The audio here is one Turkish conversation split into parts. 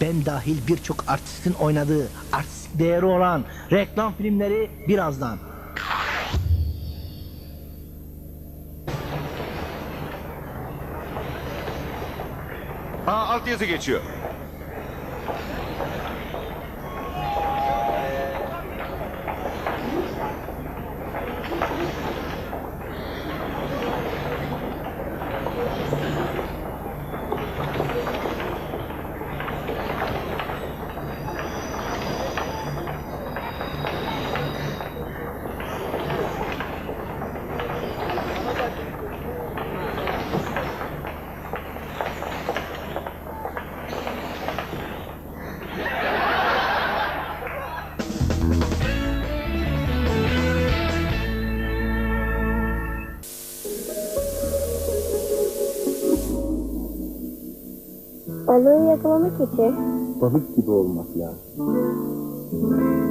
ben dahil birçok artistin oynadığı artistik değeri olan reklam filmleri birazdan. Aa altyazı geçiyor. Balığı yakalamak için Balık gibi olmak lazım.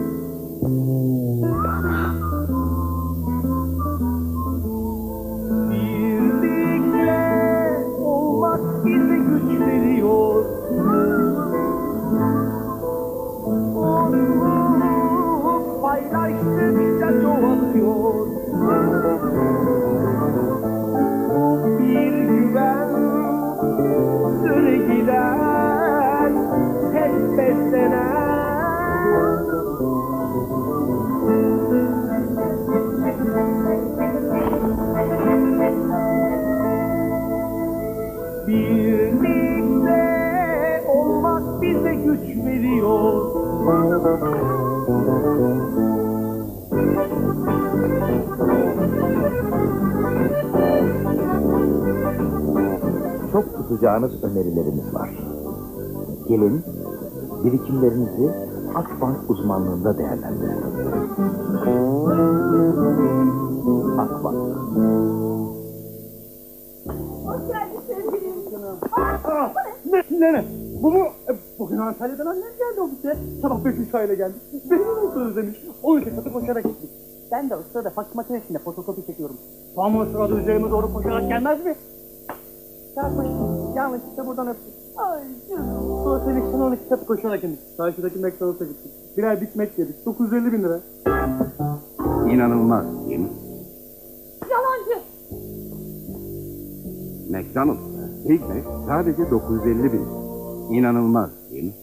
Birlikte olmak bize güç veriyor. Çok tutacağınız önerilerimiz var. Gelin birikimlerinizi Akbank uzmanlığında değerlendirin. Akbank. Ne, ne, ne? Bu mu? E, bugün Antalya'dan annem geldi ofise. Sabah beş uçağıyla geldi. Beni mi mutlu özlemiş? O yüzden katı koşarak gittik. Ben de o sırada fax makinesinde fotokopi çekiyorum. Tam o sırada üzerime doğru koşarak gelmez mi? Çarpıştım. Yanlışlıkla buradan öptüm. Ay canım. Sonra Felix'in 12 katı koşarak indik. Karşıdaki McDonald's'a gittik. Birer Big Mac yedik. 950 bin lira. İnanılmaz değil mi? Yalancı. McDonald's'ta Big Mac sadece 950 bin. İnanılmaz değil mi?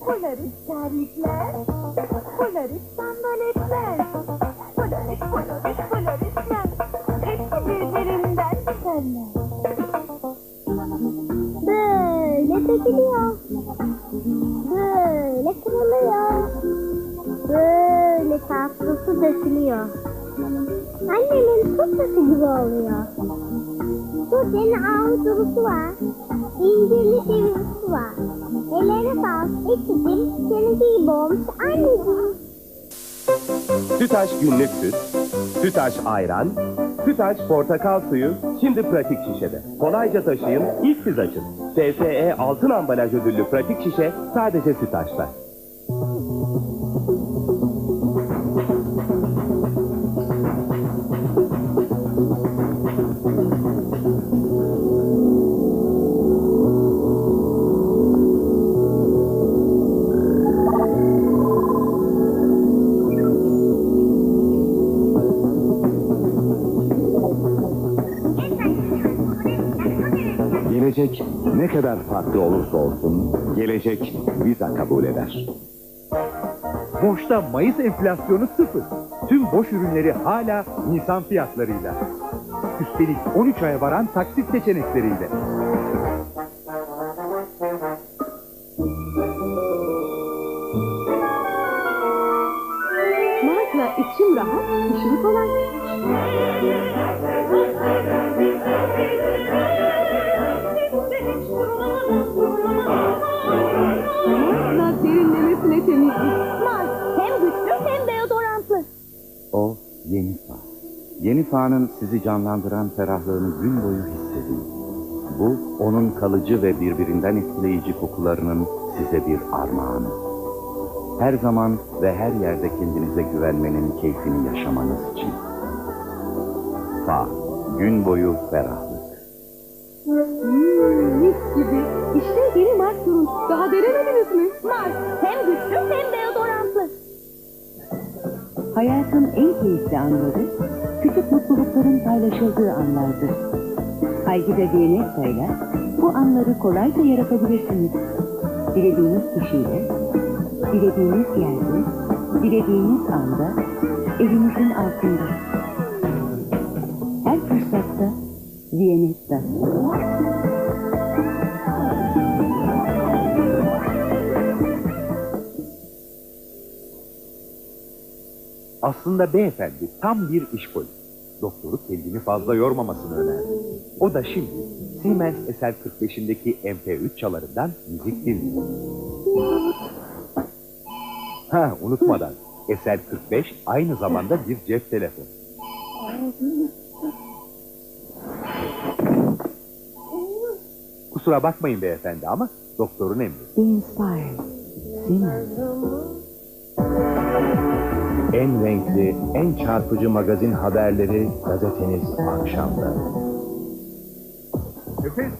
polarit terlikler, polarit sandaletler, polarit polarit polaritler. Hepsi birbirinden güzeller. Dökülüyor. Böyle kırılıyor. Böyle tatlısı dökülüyor. Annemin tutması gibi oluyor. Tuğçe'nin avucurusu var. İncirli çevirisi var. Ellerine sağlık. Ekşidim. Seninki gibi olmuş anneciğim. Sütaş günlük süt, Sütaş ayran, Sütaş portakal suyu şimdi pratik şişede. Kolayca taşıyın, ilk siz açın. SSE altın ambalaj ödüllü pratik şişe sadece Sütaş'ta. Kadar farklı olursa olsun gelecek Visa kabul eder. Boşta Mayıs enflasyonu sıfır. Tüm boş ürünleri hala Nisan fiyatlarıyla. Üstelik 13 aya varan taksit seçenekleriyle. Yeni fa'nın sizi canlandıran ferahlığını gün boyu hissedin. Bu onun kalıcı ve birbirinden etkileyici kokularının size bir armağanı. Her zaman ve her yerde kendinize güvenmenin keyfini yaşamanız için. Fa, gün boyu ferahlık. Hmm, mis gibi. İşte yeni Mart turuncusu. Daha denemediniz mi? Mars hem güçlü hem deodorantlı. Hayatın en keyifli anları, küçük mutlulukların paylaşıldığı anlardır. Haydi ile bu anları kolayca yaratabilirsiniz. Dilediğiniz kişiyle, dilediğiniz yerde, dilediğiniz anda, evinizin altında. Her fırsatta Viyanetta. Aslında beyefendi tam bir işkolik. Doktoru kendini fazla yormamasını önerdi. O da şimdi Siemens SL45'indeki MP3 çalarından müzik dinliyor. Ha unutmadan SL45 aynı zamanda bir cep telefonu. Kusura bakmayın beyefendi ama doktorun emri. Be inspired. Siemens. En renkli, en çarpıcı magazin haberleri gazeteniz akşamda.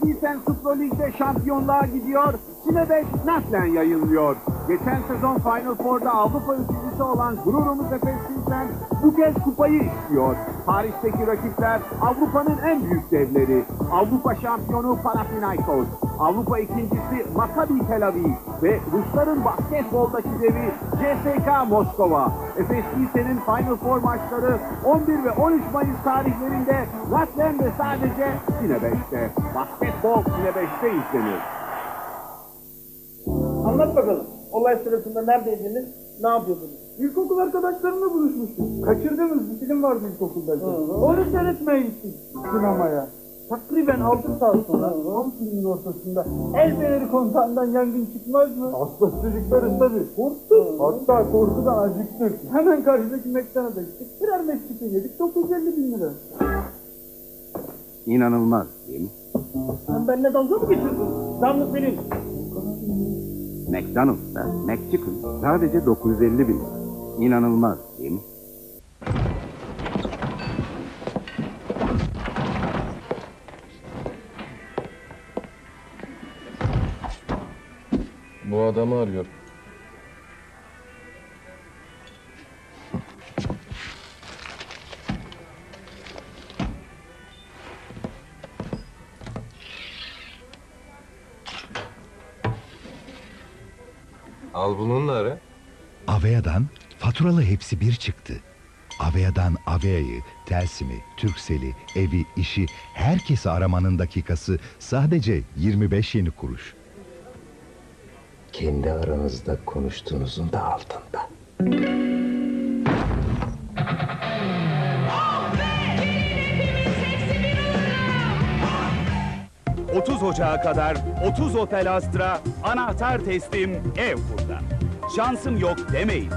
Pilsen Supra Lig'de şampiyonluğa gidiyor. Sine 5 naklen yayınlıyor. Geçen sezon Final Four'da Avrupa üçüncüsü olan gururumuz Efes Pilsen bu kez kupayı istiyor. Paris'teki rakipler Avrupa'nın en büyük devleri. Avrupa şampiyonu Panathinaikos. Avrupa ikincisi Maccabi Tel Aviv ve Rusların basketboldaki devi CSKA Moskova. Efes Final Four maçları 11 ve 13 Mayıs tarihlerinde Latven'de sadece Sine 5'te. Basketbol Sine 5'te izlenir. Anlat bakalım. Olay sırasında neredeydiniz? Ne yapıyordunuz? İlkokul arkadaşlarımla buluşmuştuk. Kaçırdığımız bir film vardı ilkokuldayken. Onu seyretmeye gittik sinemaya. Takriben 6 saat sonra tam filmin ortasında el feneri kontağından yangın çıkmaz mı? Hasta çocuklarız tabii. Korktuk. Hatta korkudan acıktık. Hemen karşıdaki McDonald's'a gittik. Birer McChicken yedik. 950 bin lira. İnanılmaz değil mi? Sen benimle dalga mı geçirdin? Canlı film. McDonald's'ta McChicken sadece 950 bin. İnanılmaz değil mi? Bu adamı arıyor. Al bununla ara. Avea'dan faturalı hepsi bir çıktı. Avea'dan Avea'yı, Telsim'i, Türksel'i, evi, işi, herkesi aramanın dakikası sadece 25 yeni kuruş. Kendi aranızda konuştuğunuzun da altında. 30 Ocağı kadar 30 Opel Astra anahtar teslim ev burada. Şansım yok demeyin.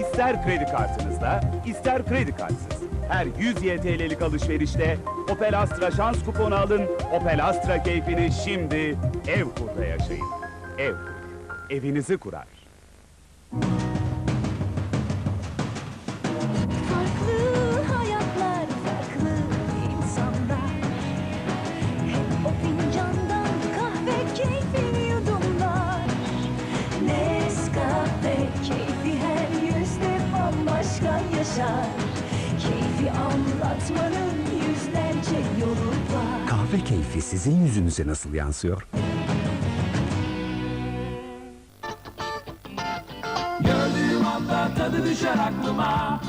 İster kredi kartınızda, ister kredi kartsız. Her 100 YTL'lik alışverişte Opel Astra şans kuponu alın. Opel Astra keyfini şimdi ev kurda yaşayın. Ev kur. Evinizi kurar. Keyfi sizin yüzünüze nasıl yansıyor? Gördüğüm anda tadı düşer aklıma.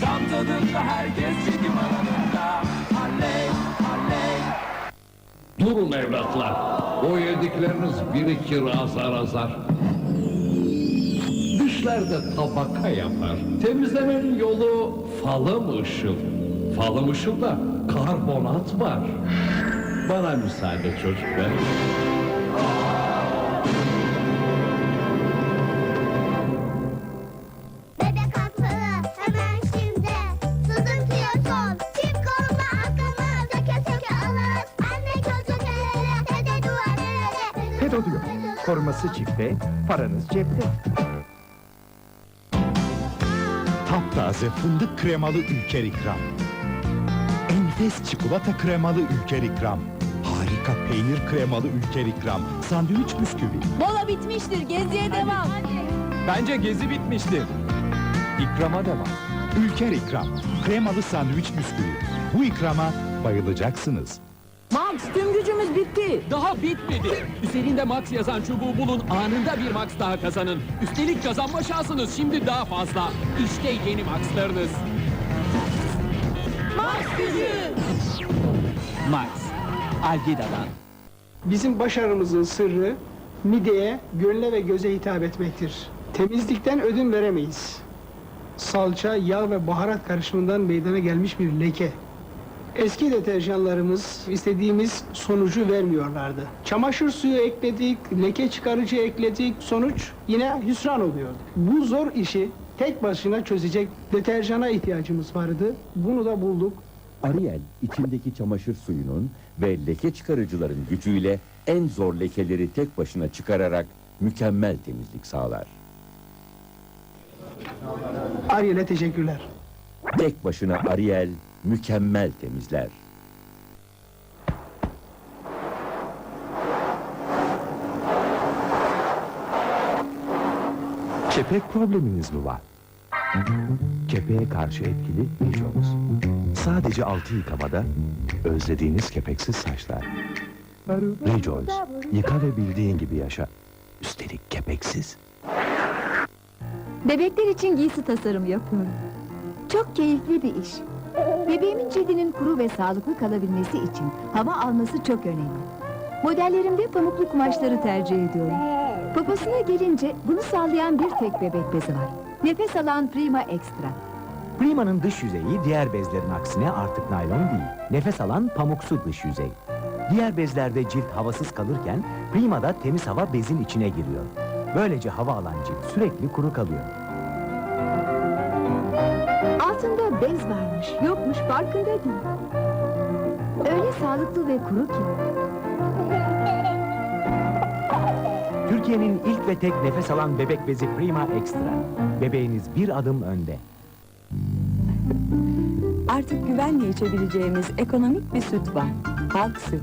Tam tadında herkes çekim alanında. Halley, halley. Durun evlatlar. O yedikleriniz birikir azar azar. Dişlerde tabaka yapar. Temizlemenin yolu falım ışıl. Falım ışılda karbonat var. Bana müsaade çocuklar. Bebek haklı hemen şimdi Sızıntıyorsun Çift koluna akıllı Söke söke alır Anne çocuk el ele Dede duvar ele Pedo diyor. Koruması çifte, paranız cepte. Taptaze fındık kremalı Ülker İkram. Enfes çikolata kremalı Ülker İkram. Harika peynir kremalı ülker ikram. Sandviç bisküvi. Mola bitmiştir. Geziye devam. Bence gezi bitmiştir. İkrama devam. Ülker ikram. Kremalı sandviç bisküvi. Bu ikrama bayılacaksınız. Max tüm gücümüz bitti. Daha bitmedi. Üzerinde Max yazan çubuğu bulun, anında bir Max daha kazanın. Üstelik kazanma şansınız şimdi daha fazla. İşte yeni Max'larınız. Max Algida'dan. Bizim başarımızın sırrı mideye, gönle ve göze hitap etmektir. Temizlikten ödün veremeyiz. Salça, yağ ve baharat karışımından meydana gelmiş bir leke. Eski deterjanlarımız istediğimiz sonucu vermiyorlardı. Çamaşır suyu ekledik, leke çıkarıcı ekledik, sonuç yine hüsran oluyordu. Bu zor işi tek başına çözecek deterjana ihtiyacımız vardı. Bunu da bulduk. Ariel, içindeki çamaşır suyunun ve leke çıkarıcıların gücüyle en zor lekeleri tek başına çıkararak mükemmel temizlik sağlar. Ariel'e teşekkürler. Tek başına Ariel mükemmel temizler. Kepek probleminiz mi var? Kepeğe karşı etkili Rejoice. Sadece altı yıkamada özlediğiniz kepeksiz saçlar. Rejoice, yıka ve bildiğin gibi yaşa. Üstelik kepeksiz. Bebekler için giysi tasarım yapıyorum. Çok keyifli bir iş. Bebeğimin cildinin kuru ve sağlıklı kalabilmesi için hava alması çok önemli. Modellerimde pamuklu kumaşları tercih ediyorum. Poposuna gelince bunu sağlayan bir tek bebek bezi var. Nefes alan Prima Extra. Prima'nın dış yüzeyi diğer bezlerin aksine artık naylon değil. Nefes alan pamuksu dış yüzey. Diğer bezlerde cilt havasız kalırken Prima'da temiz hava bezin içine giriyor. Böylece hava alan cilt sürekli kuru kalıyor. Altında bez varmış, yokmuş farkında değil. Öyle sağlıklı ve kuru ki. Türkiye'nin ilk ve tek nefes alan bebek bezi Prima Extra. Bebeğiniz bir adım önde. Artık güvenle içebileceğimiz ekonomik bir süt var. Halk süt.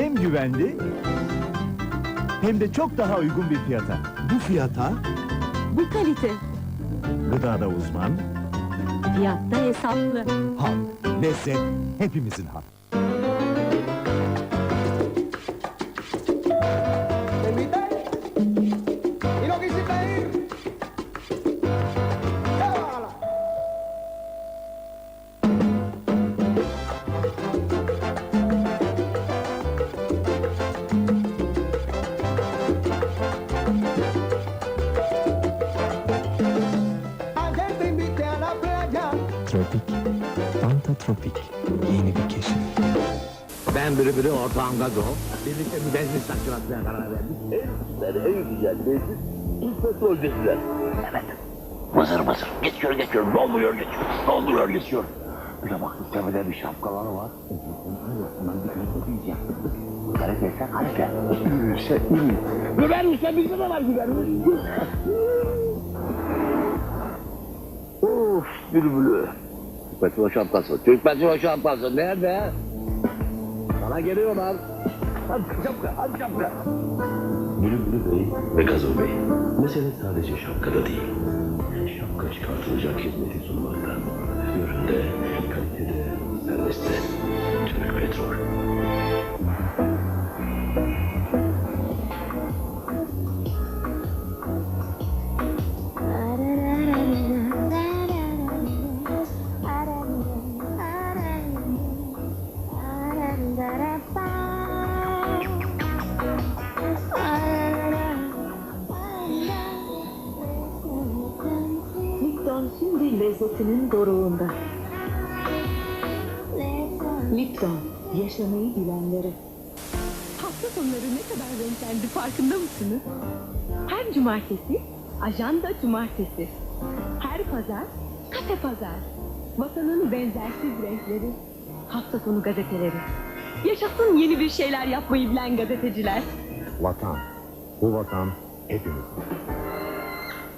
Hem güvenli hem de çok daha uygun bir fiyata. Bu fiyata Bu kalite, gıdada uzman, fiyatta hesaplı. halk, lezzet hepimizin hakkı. Tropik. Fanta Tropik. Yeni bir keşif. Ben biri biri ortağım Gago. Birlikte bir benzin saçmalatmaya karar verdik. En güzel lezzet ilk petrol dediler. Evet. Mızır mızır. Geçiyor geçiyor. Dolduruyor geçiyor. Dolduruyor geçiyor. Bir de baktık tepede bir şapkaları var. Ondan bir okuyacağım. Hareket etsen hareket. Yürüyse yürü. Biber ise bizde de var biber. Of bülbülü. Petrol şapkası. Türk petrol şapkası. Nerede? Sana geliyorlar. Hadi şapka, hadi şapka. Bülbülü Bey ve Gazo Bey. Mesele sadece şapkada değil. Şapka çıkartılacak hizmeti sunmakta. Üründe, lezzetinin doruğunda. Lipton, yaşamayı bilenlere. Hafta sonları ne kadar renklendi farkında mısınız? Her cumartesi, ajanda cumartesi. Her pazar, kafe pazar. Vatanın benzersiz renkleri. Hafta sonu gazeteleri. Yaşasın yeni bir şeyler yapmayı bilen gazeteciler. Vatan. Bu vatan hepimiz.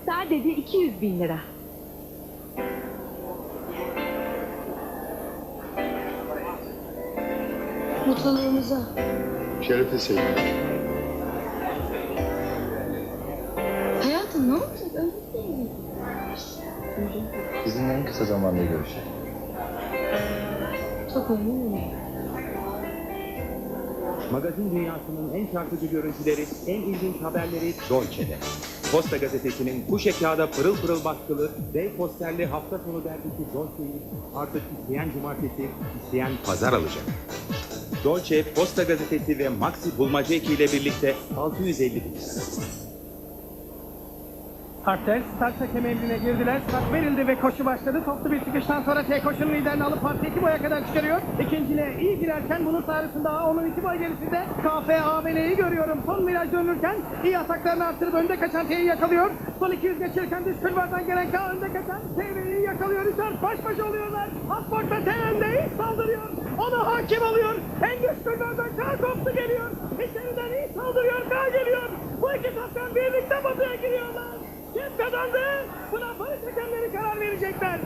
Sadece 200 bin lira. Mutluluğumuza. Şerefe sevdim. Hayatım ne olacak? Öyle değil. Sizinle en kısa zamanda görüşelim. Çok önemli. Magazin dünyasının en çarpıcı görüntüleri, en ilginç haberleri Dolce'de. Posta gazetesinin kuşe kağıda pırıl pırıl baskılı, dev posterli hafta sonu dergisi Dolce'yi artık isteyen cumartesi, isteyen pazar alacak. Dolce, Posta gazetesi ve Maxi Bulmaca ile birlikte 650 bin start hakem emrine girdiler. Start verildi ve koşu başladı. Toplu bir çıkıştan sonra T koşunun liderini alıp parti iki boya kadar çıkarıyor. İkinciliğe iyi girerken bunun sarısında onun iki boy gerisinde KFABL'yi görüyorum. Son viraj dönürken iyi ataklarını arttırıp önde kaçan T'yi yakalıyor. Son 200 geçirken dış kulvardan gelen K önde kaçan T ve İ'yi yakalıyor. Üçer baş başa oluyorlar. Asfaltta T önde saldırıyor. Ona hakim alıyor. En güç kulvardan K koptu geliyor. İçeriden iyi saldırıyor K geliyor. Bu iki kaptan birlikte batıya giriyorlar. Kim kazandı? Buna barış hakemleri karar verecekler.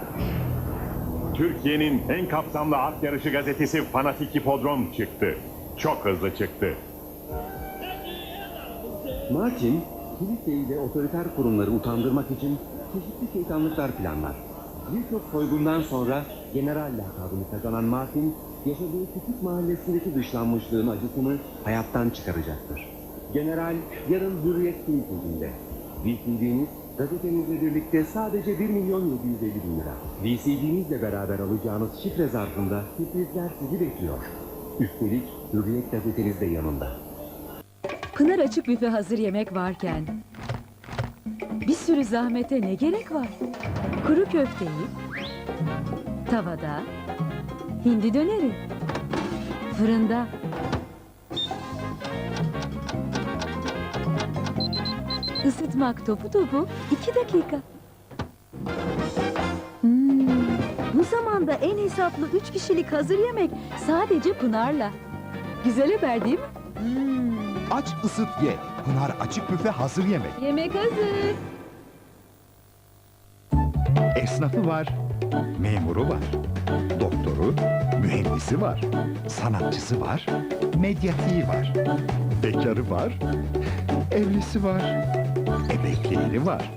Türkiye'nin en kapsamlı at yarışı gazetesi Fanatik Hipodrom çıktı. Çok hızlı çıktı. Martin, kiliseyi ve otoriter kurumları utandırmak için çeşitli şeytanlıklar planlar. Birçok soygundan sonra general lakabını kazanan Martin, yaşadığı küçük mahallesindeki dışlanmışlığın acısını hayattan çıkaracaktır. General yarın Hürriyet Kilisesi'nde. VCD'niz gazetenizle birlikte sadece 1 milyon 750 bin lira. VCD'nizle beraber alacağınız şifre zarfında sürprizler sizi bekliyor. Üstelik Hürriyet gazeteniz de yanında. Pınar açık büfe hazır yemek varken bir sürü zahmete ne gerek var? Kuru köfteyi tavada, hindi döneri fırında ısıtmak topu topu iki dakika. Hmm, bu zamanda en hesaplı üç kişilik hazır yemek sadece Pınar'la. Güzel haber değil mi? Hmm. Aç ısıt ye. Pınar açık büfe hazır yemek. Yemek hazır. Esnafı var, memuru var, doktoru, mühendisi var, sanatçısı var, medyatiği var, bekarı var, evlisi var, ebekleyeni var,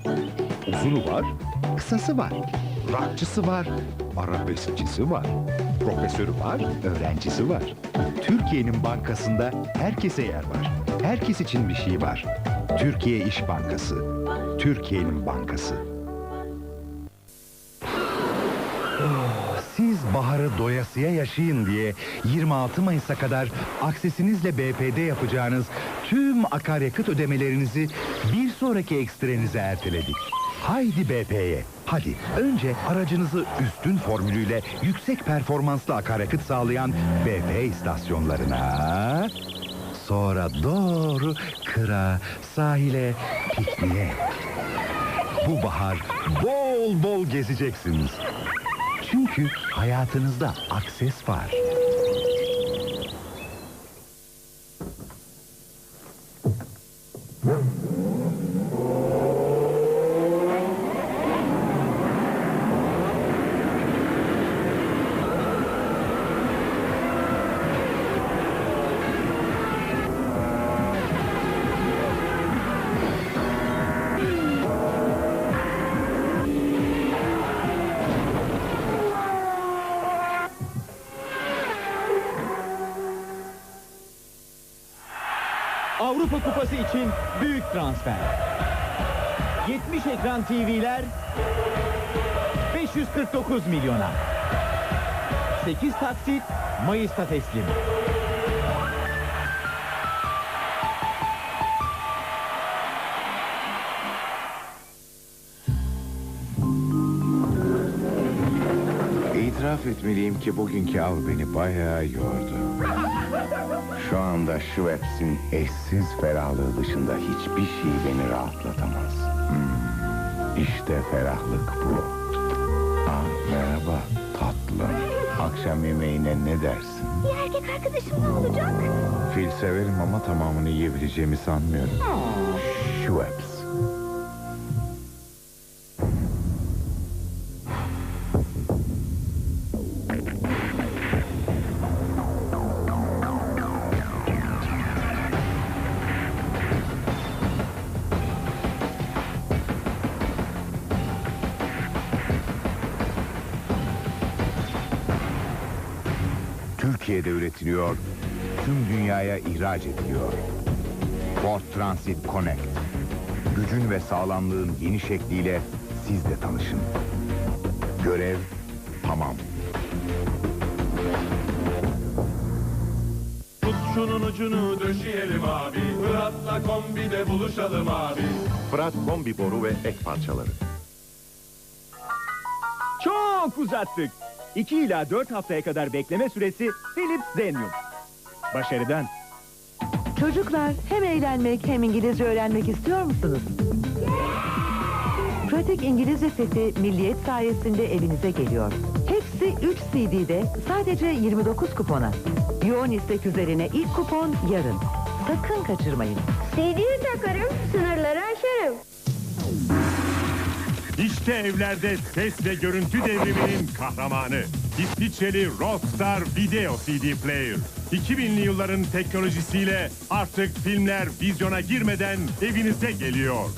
uzunu var, kısası var, rockçısı var, arabeskçisi var, profesörü var, öğrencisi var. Türkiye'nin bankasında herkese yer var. Herkes için bir şey var. Türkiye İş Bankası. Türkiye'nin bankası. Siz baharı doyasıya yaşayın diye 26 Mayıs'a kadar aksesinizle BP'de yapacağınız tüm akaryakıt ödemelerinizi bir sonraki ekstrenize erteledik. Haydi BP'ye. Hadi önce aracınızı üstün formülüyle yüksek performanslı akaryakıt sağlayan BP istasyonlarına... Sonra doğru kıra, sahile, pikniğe. Bu bahar bol bol gezeceksiniz. Çünkü hayatınızda akses var. Avrupa Kupası için büyük transfer. 70 ekran TV'ler 549 milyona. 8 taksit Mayıs'ta teslim. İtiraf etmeliyim ki bugünkü av beni bayağı yordu. Şu anda Schweppes'in eşsiz ferahlığı dışında hiçbir şey beni rahatlatamaz. Hmm, İşte ferahlık bu. Ah, merhaba tatlım. Akşam yemeğine ne dersin? Bir erkek arkadaşım ne olacak? Fil severim ama tamamını yiyebileceğimi sanmıyorum. Schweppes. İhraç ediliyor. Ford Transit Connect. Gücün ve sağlamlığın yeni şekliyle siz de tanışın. Görev tamam. Tut şunun ucunu döşeyelim abi. Fırat'la kombide buluşalım abi. Fırat kombi boru ve ek parçaları. Çok uzattık. 2 ila 4 haftaya kadar bekleme süresi Philips Zenium. Başarıdan. Çocuklar hem eğlenmek hem İngilizce öğrenmek istiyor musunuz? Pratik İngilizce seti Milliyet sayesinde evinize geliyor. Hepsi 3 CD'de sadece 29 kupona. Yoğun istek üzerine ilk kupon yarın. Sakın kaçırmayın. CD'yi takarım, sınırları aşarım. İşte evlerde ses ve görüntü devriminin kahramanı. İsviçreli Rockstar Video CD Player. 2000'li yılların teknolojisiyle artık filmler vizyona girmeden evinize geliyor.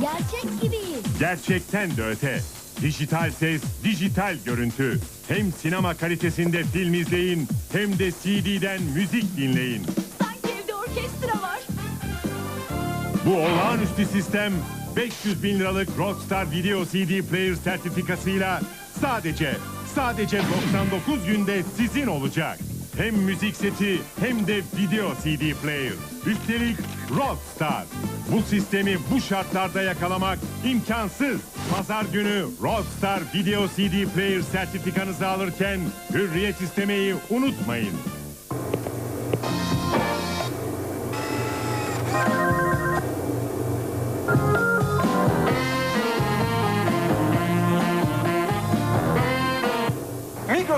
Gerçek gibiyiz. Gerçekten de öte. Dijital ses, dijital görüntü. Hem sinema kalitesinde film izleyin hem de CD'den müzik dinleyin. Sanki evde orkestra var. Bu olağanüstü sistem 500 bin liralık Rockstar Video CD Player sertifikasıyla sadece sadece 99 günde sizin olacak. Hem müzik seti hem de video CD player. Üstelik Rockstar. Bu sistemi bu şartlarda yakalamak imkansız. Pazar günü Rockstar Video CD Player sertifikanızı alırken hürriyet istemeyi unutmayın.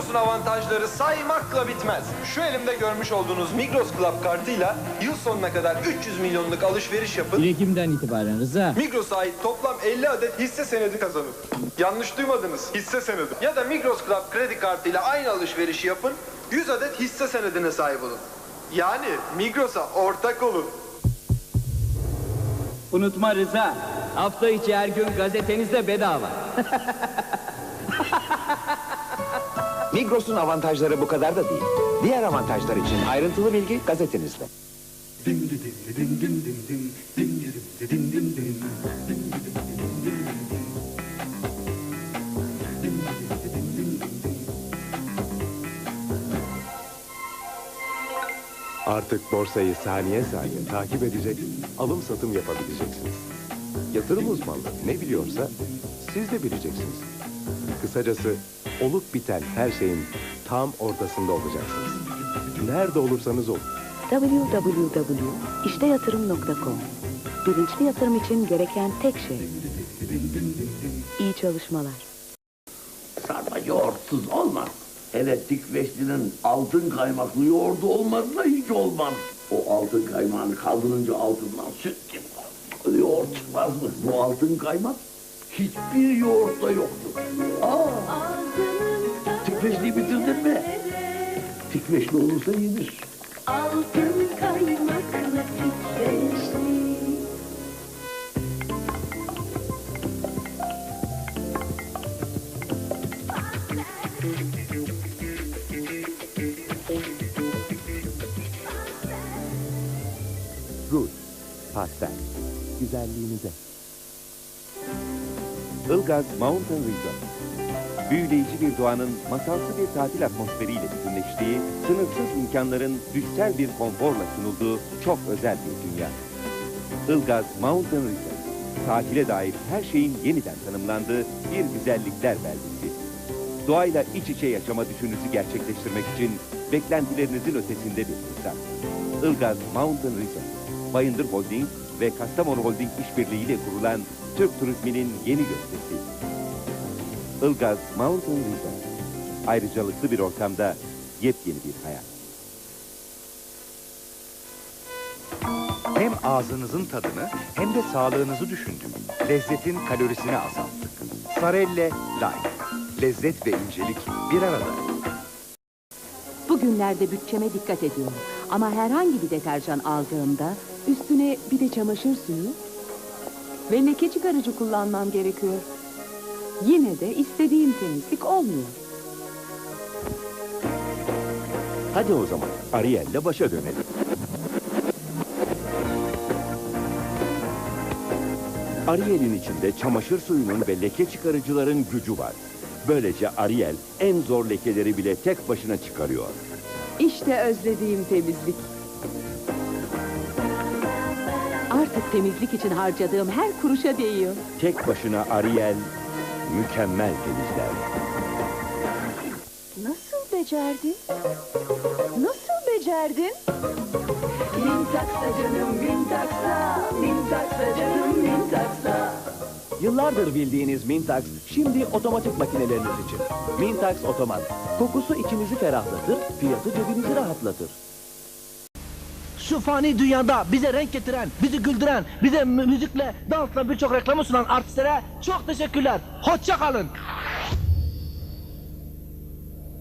Migros'un avantajları saymakla bitmez. Şu elimde görmüş olduğunuz Migros Club kartıyla yıl sonuna kadar 300 milyonluk alışveriş yapın. Ekim'den itibaren Rıza. Migros'a ait toplam 50 adet hisse senedi kazanın. Yanlış duymadınız. Hisse senedi. Ya da Migros Club kredi kartıyla aynı alışverişi yapın. 100 adet hisse senedine sahip olun. Yani Migros'a ortak olun. Unutma Rıza. Hafta içi her gün gazetenizde bedava. Migros'un avantajları bu kadar da değil. Diğer avantajlar için ayrıntılı bilgi gazetenizde. Artık borsayı saniye saniye takip edecek, alım satım yapabileceksiniz. Yatırım uzmanları ne biliyorsa siz de bileceksiniz. Kısacası olup biten her şeyin tam ortasında olacaksınız. Nerede olursanız olun. www.işteyatırım.com Bilinçli yatırım için gereken tek şey. İyi çalışmalar. Sarma yoğurtsuz olmaz. Hele Tikveşli'nin altın kaymaklı yoğurdu olmazsa hiç olmaz. O altın kaymağını kaldırınca altından süt gibi yoğurt çıkmaz mı? Bu altın kaymak hiçbir yoğurtta yoktur. Aa, Tikveşli'yi bitirdin mi? Tikveşli olursa yenir. Altın kaymakla titreşli. Ruj, pastel, güzelliğinize. Ilgaz Mountain Resort. Büyüleyici bir doğanın masalsı bir tatil atmosferiyle bütünleştiği, sınırsız imkanların düşsel bir konforla sunulduğu çok özel bir dünya. Ilgaz Mountain Resort. Tatile dair her şeyin yeniden tanımlandığı bir güzellikler beldesi. Doğayla iç içe yaşama düşününüzü gerçekleştirmek için beklentilerinizin ötesinde bir fırsat. Ilgaz Mountain Resort. Bayındır Holding ve Kastamonu Holding işbirliğiyle kurulan Türk turizminin yeni gösterisi. Ilgaz Mountain Resort. Ayrıcalıklı bir ortamda yepyeni bir hayat. Hem ağzınızın tadını hem de sağlığınızı düşündük. Lezzetin kalorisini azalttık. Sarelle Light. Lezzet ve incelik bir arada. Bugünlerde bütçeme dikkat ediyorum. Ama herhangi bir deterjan aldığımda üstüne bir de çamaşır suyu ve leke çıkarıcı kullanmam gerekiyor. Yine de istediğim temizlik olmuyor. Hadi o zaman Ariel'le başa dönelim. Ariel'in içinde çamaşır suyunun ve leke çıkarıcıların gücü var. Böylece Ariel en zor lekeleri bile tek başına çıkarıyor. İşte özlediğim temizlik. Artık temizlik için harcadığım her kuruşa değiyor. Tek başına Ariel mükemmel temizler. Nasıl becerdin? Nasıl becerdin? Bin taksa canım bin taksa, bin taksa canım bin taksa. Yıllardır bildiğiniz Mintax şimdi otomatik makineleriniz için. Mintax Otomat. Kokusu içinizi ferahlatır, fiyatı cebinizi rahatlatır. Şu fani dünyada bize renk getiren, bizi güldüren, bize mü- müzikle, dansla birçok reklamı sunan artistlere çok teşekkürler. Hoşça kalın.